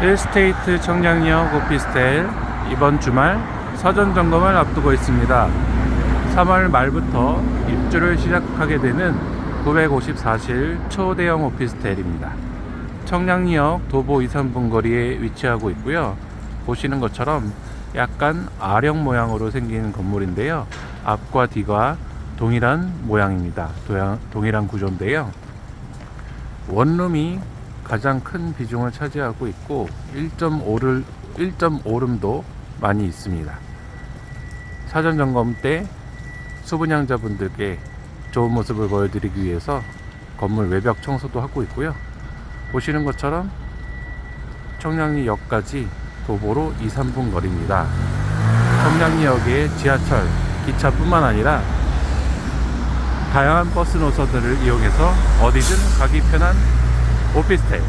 힐스테이트 청량역 오피스텔 이번 주말 사전 점검을 앞두고 있습니다. 3월 말부터 입주를 시작하게 되는 954실 초대형 오피스텔입니다. 청량리역 도보 2, 3분 거리에 위치하고 있고요. 보시는 것처럼 약간 아령 모양으로 생긴 건물인데요. 앞과 뒤가 동일한 모양입니다. 동일한 구조인데요. 원룸이 가장 큰 비중을 차지하고 있고 1.5를 1.5룸도 많이 있습니다. 사전 점검 때 수분양자분들께 좋은 모습을 보여드리기 위해서 건물 외벽 청소도 하고 있고요. 보시는 것처럼 청량리역까지 도보로 2, 3분 거리입니다. 청량리역에 지하철, 기차뿐만 아니라 다양한 버스 노선들을 이용해서 어디든 가기 편한 오피스텔.